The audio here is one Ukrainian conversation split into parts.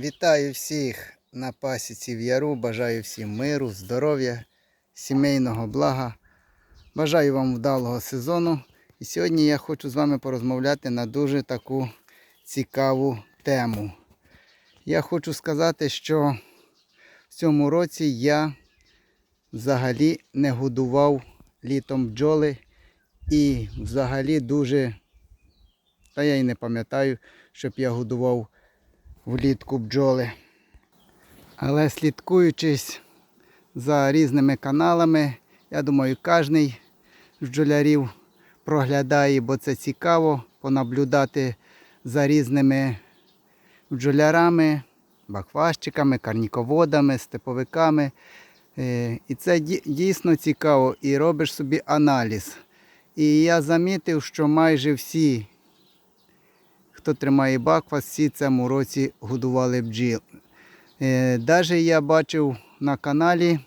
Вітаю всіх на пасіці в Яру. Бажаю всім миру, здоров'я, сімейного блага. Бажаю вам вдалого сезону. І сьогодні я хочу з вами порозмовляти на дуже таку цікаву тему. Я хочу сказати, що в цьому році я взагалі не годував літом бджоли і взагалі дуже, та я і не пам'ятаю, щоб я годував влітку бджоли. Але слідкуючись за різними каналами, я думаю, кожен з бджолярів проглядає, бо це цікаво понаблюдати за різними бджолярами, бакващиками, карніководами, степовиками. Е, І це дійсно цікаво. І робиш собі аналіз. І я замітив, що майже всі хто тримає баквас, всі цьому році годували бджіл. Е, Даже я бачив на каналі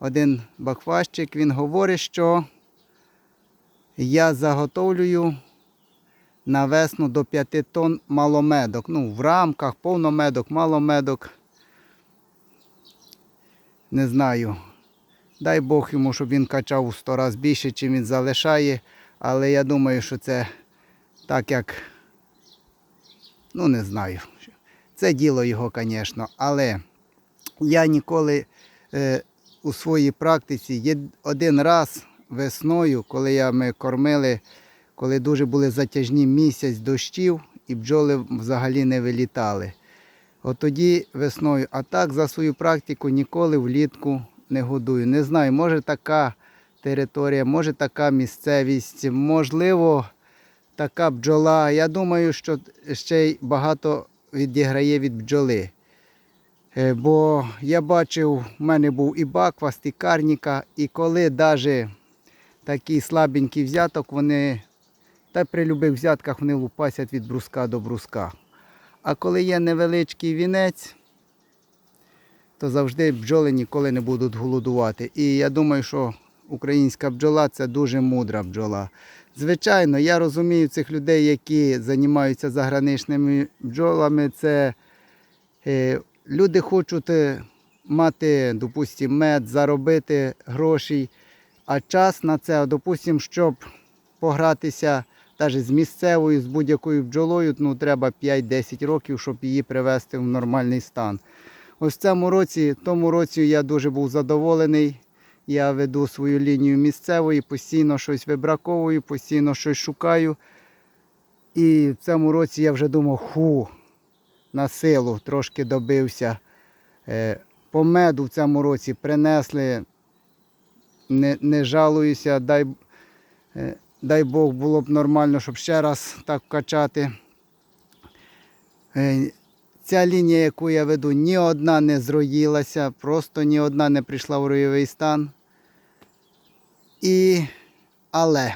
один бакващик, він говорить, що я заготовлюю на весну до 5 тонн маломедок. Ну, в рамках, повномедок, маломедок. Не знаю. Дай Бог йому, щоб він качав у 100 разів більше, чим він залишає. Але я думаю, що це так як Ну, не знаю. Це діло його, звісно. Але я ніколи е, у своїй практиці є один раз весною, коли я, ми кормили, коли дуже були затяжні місяць дощів і бджоли взагалі не вилітали. От тоді весною, а так за свою практику ніколи влітку не годую. Не знаю, може така територія, може така місцевість, можливо, така бджола. Я думаю, що ще й багато відіграє від бджоли. Е, Бо я бачив, в мене був і бакваст, і карніка, і коли навіть такий слабенький взяток, вони та при любих взятках вони лупасять від бруска до бруска. А коли є невеличкий вінець, то завжди бджоли ніколи не будуть голодувати. І я думаю, що українська бджола це дуже мудра бджола. Звичайно, я розумію цих людей, які займаються заграничними бджолами. Це е, люди хочуть е, мати, допустимо, мед, заробити гроші, а час на це, допустимо, щоб погратися навіть з місцевою, з будь-якою бджолою, ну, треба 5-10 років, щоб її привести в нормальний стан. Ось в цьому році, тому році я дуже був задоволений. Я веду свою лінію місцевої, постійно щось вибраковую, постійно щось шукаю. І в цьому році я вже думав, ху, на силу трошки добився. Е, По меду в цьому році принесли, не, не жалуюся, дай, е, дай Бог було б нормально, щоб ще раз так качати. Ця лінія, яку я веду, ні одна не зроїлася, просто ні одна не прийшла в ройовий стан. І але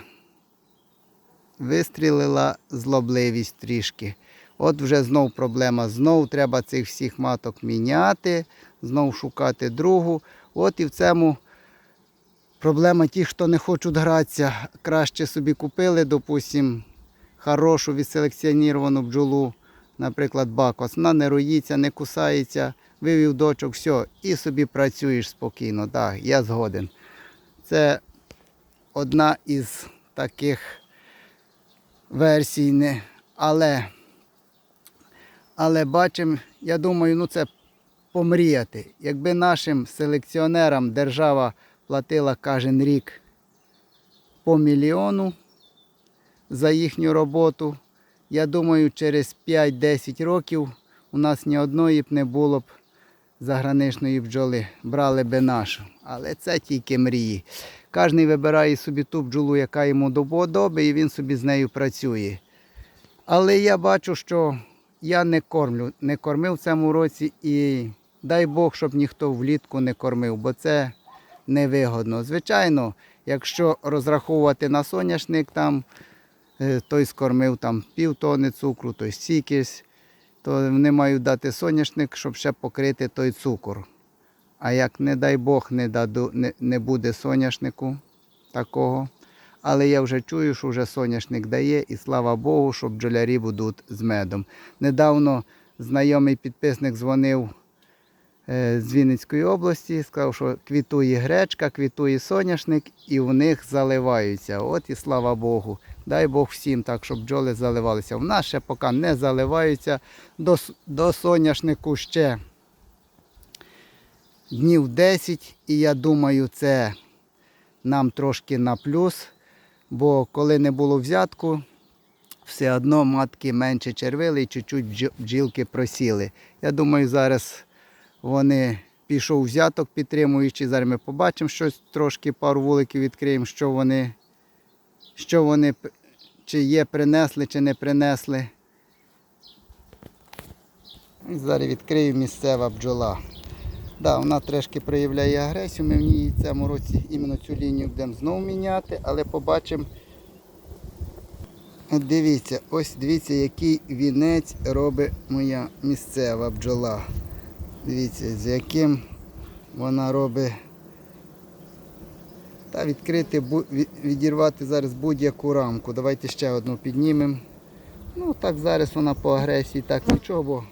вистрілила злобливість трішки. От вже знов проблема. Знов треба цих всіх маток міняти, знов шукати другу. От і в цьому проблема ті, хто не хочуть гратися, краще собі купили, допустимо, хорошу відселекціоніровану бджолу, наприклад, бакос. Вона не роїться, не кусається, вивів дочок, все, і собі працюєш спокійно. Так, я згоден. Це одна із таких версій. Але, але бачимо, я думаю, ну це помріяти. Якби нашим селекціонерам держава платила кожен рік по мільйону за їхню роботу, я думаю, через 5-10 років у нас ні одної б не було б заграничної бджоли, брали би нашу. Але це тільки мрії. Кожен вибирає собі ту бджолу, яка йому до і він собі з нею працює. Але я бачу, що я не кормлю, не кормив в цьому році і дай Бог, щоб ніхто влітку не кормив, бо це невигодно. Звичайно, якщо розраховувати на соняшник, там той скормив там пів тони цукру, той стікись, то вони мають дати соняшник, щоб ще покрити той цукор. А як, не дай Бог, не, даду, не, не буде соняшнику такого. Але я вже чую, що вже соняшник дає, і слава Богу, що бджолярі будуть з медом. Недавно знайомий підписник дзвонив е, з Вінницької області, сказав, що квітує гречка, квітує соняшник і в них заливаються. От і слава Богу. Дай Бог всім так, щоб бджоли заливалися. В нас ще поки не заливаються. До, до соняшнику ще днів 10, і я думаю, це нам трошки на плюс, бо коли не було взятку, все одно матки менше червили і чуть-чуть бджілки просіли. Я думаю, зараз вони пішов взяток підтримуючи. Зараз ми побачимо щось, трошки пару вуликів відкриємо, що вони, що вони чи є принесли, чи не принесли. І зараз відкрию місцева бджола. Да, вона трошки проявляє агресію. Ми в ній цьому році іменно цю лінію будемо знову міняти, але побачимо. От дивіться, ось дивіться, який вінець робить моя місцева бджола. Дивіться, з яким вона робить. Та відкрити, відірвати зараз будь-яку рамку. Давайте ще одну піднімемо. Ну так зараз вона по агресії так нічого, бо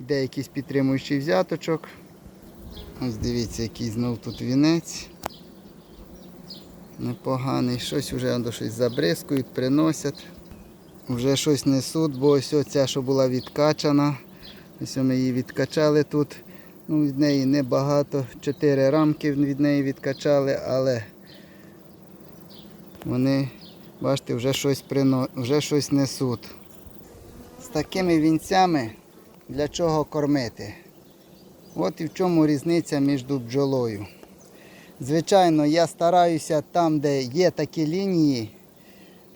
йде якийсь підтримуючий взяточок. Ось дивіться, який знов тут вінець. Непоганий. Щось вже щось забризкують, приносять. Вже щось несуть, бо ось ця, що була відкачана. Ось ми її відкачали тут. Ну, від неї небагато. Чотири рамки від неї відкачали, але вони, бачите, вже щось, прино... вже щось несуть. З такими вінцями для чого кормити? От і в чому різниця між бджолою. Звичайно, я стараюся там, де є такі лінії,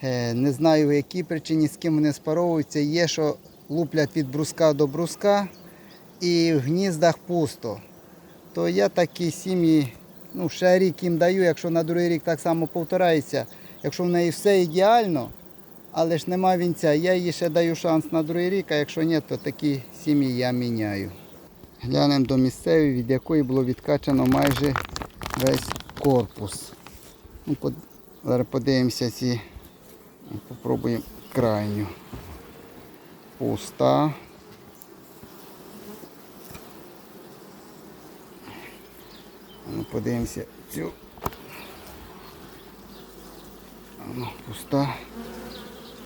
е, не знаю в якій причині, з ким вони спаровуються, є, що луплять від бруска до бруска і в гніздах пусто. То я такі сім'ї, ну ще рік їм даю, якщо на другий рік так само повторяється, якщо в неї все ідеально, але ж нема вінця, я їй ще даю шанс на другий рік, а якщо ні, то такі сім'ї я міняю. Глянемо до місцевої, від якої було відкачано майже весь корпус. Ну, под- Зараз подивимося ці. Попробуємо крайню. Пуста. Ну, подивимося цю. Ну, пуста.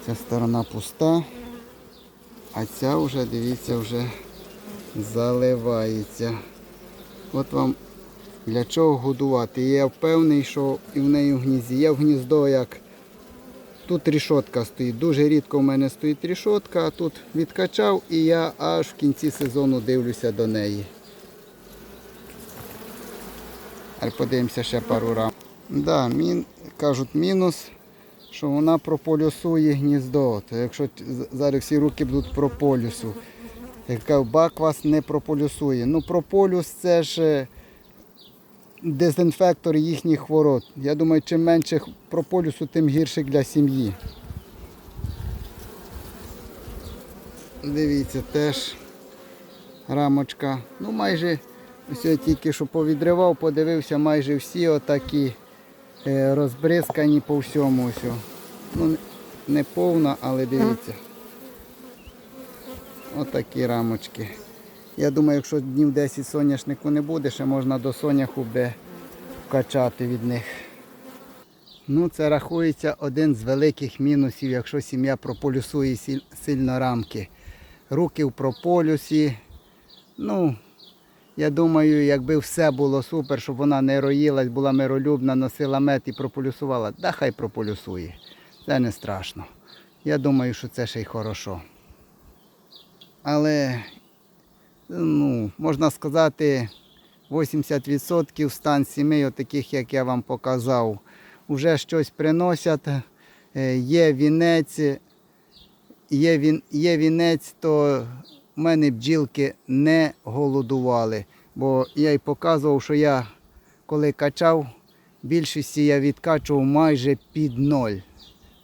Ця сторона пуста. А ця вже, дивіться, вже заливається. От вам для чого годувати. Я впевнений, що і в неї в гнізді. Є в гніздо як тут рішотка стоїть. Дуже рідко в мене стоїть рішотка, а тут відкачав і я аж в кінці сезону дивлюся до неї. Але подивимося ще пару рам. Да, мін, кажуть мінус, що вона прополюсує гніздо. То якщо зараз всі руки будуть про полюсу. Яка бак вас не прополюсує. Ну, прополюс це ж е, дезінфектор їхніх хвороб. Я думаю, чим менше прополюсу, тим гірше для сім'ї. Дивіться, теж рамочка. Ну, майже ось я тільки що повідривав, подивився, майже всі отакі е, розбризкані по всьому. Ось. Ну, не- повна, але дивіться. Отакі рамочки. Я думаю, якщо днів 10 соняшнику не буде, ще можна до соняху би вкачати від них. Ну, це рахується один з великих мінусів, якщо сім'я прополюсує сіль- сильно рамки. Руки в прополюсі. Ну, я думаю, якби все було супер, щоб вона не роїлась, була миролюбна, носила мед і прополюсувала, да хай прополюсує. Це не страшно. Я думаю, що це ще й хорошо. Але, ну, можна сказати, 80% стан сімей, отаких, як я вам показав, вже щось приносять. Е, Є вінець, є, він, є вінець, то в мене бджілки не голодували. Бо я й показував, що я коли качав, більшості я відкачував майже під ноль.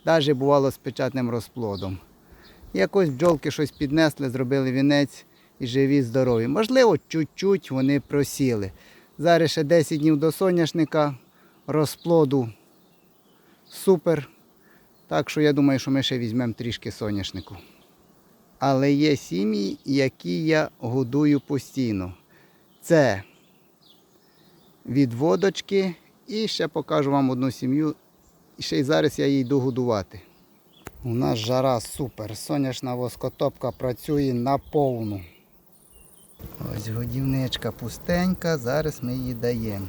Навіть бувало з печатним розплодом. Якось бджолки щось піднесли, зробили вінець і живі, здорові. Можливо, чуть-чуть вони просіли. Зараз ще 10 днів до соняшника, розплоду супер. Так що я думаю, що ми ще візьмемо трішки соняшнику. Але є сім'ї, які я годую постійно. Це відводочки. І ще покажу вам одну сім'ю. І ще й зараз я її йду годувати. У нас жара супер. Соняшна воскотопка працює на повну. Ось годівничка пустенька, зараз ми її даємо.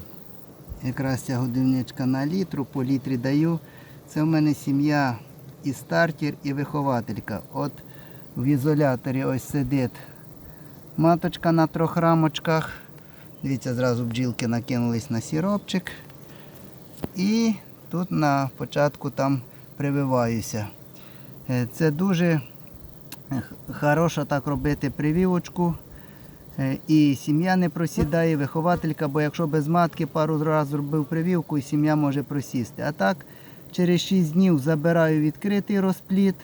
Якраз ця годівничка на літру, по літрі даю. Це в мене сім'я і стартер, і вихователька. От в ізоляторі ось сидить маточка на трьох рамочках. Дивіться, зразу бджілки накинулись на сіропчик. І тут на початку там прививаюся. Е, Це дуже х- хорошо так робити прививочку. Е, І сім'я не просідає, вихователька, бо якщо без матки пару разів зробив прививку, і сім'я може просісти. А так, через 6 днів забираю відкритий розпліт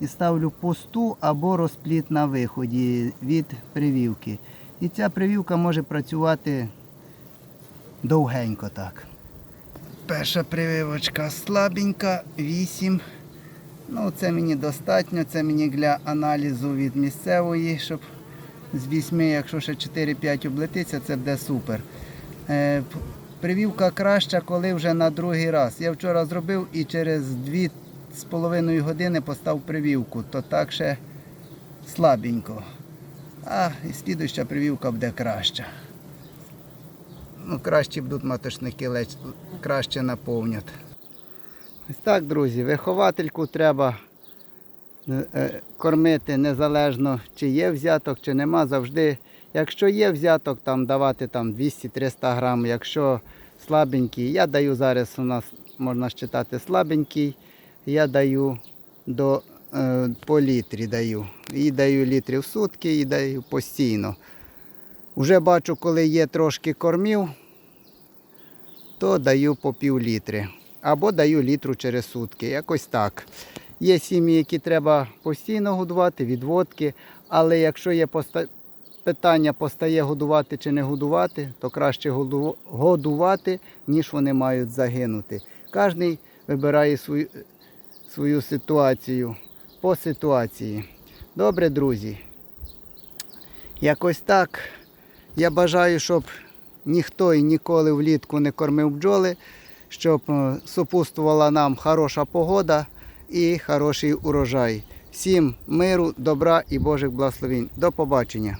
і ставлю посту або розпліт на виході від прививки. І ця прививка може працювати довгенько так. Перша прививочка слабенька, 8. Ну, це мені достатньо, це мені для аналізу від місцевої, щоб з 8, якщо ще 4-5 облетиться, це буде супер. Е, п- краща, коли вже на другий раз. Я вчора зробив і через 2,5 години постав прививку, то так ще слабенько. А і слідуща прививка буде краща. Ну, краще будуть маточники краще наповнять. Ось так, друзі, виховательку треба е, е, кормити незалежно, чи є взяток, чи нема. Завжди, якщо є взяток, там давати там 200-300 грам. Якщо слабенький, я даю зараз у нас можна считати слабенький, я даю до е, по літрі даю. І даю літрі в сутки, і даю постійно. Уже бачу, коли є трошки кормів, то даю по пів літри. Або даю літру через сутки. Якось так. Є сім'ї, які треба постійно годувати, відводки. Але якщо є поста... питання постає годувати чи не годувати, то краще году- годувати, ніж вони мають загинути. Кожен вибирає свою, свою ситуацію по ситуації. Добре, друзі. Якось так. Я бажаю, щоб ніхто і ніколи влітку не кормив бджоли, щоб е, супутствувала нам хороша погода і хороший урожай. Всім миру, добра і Божих благословень. До побачення.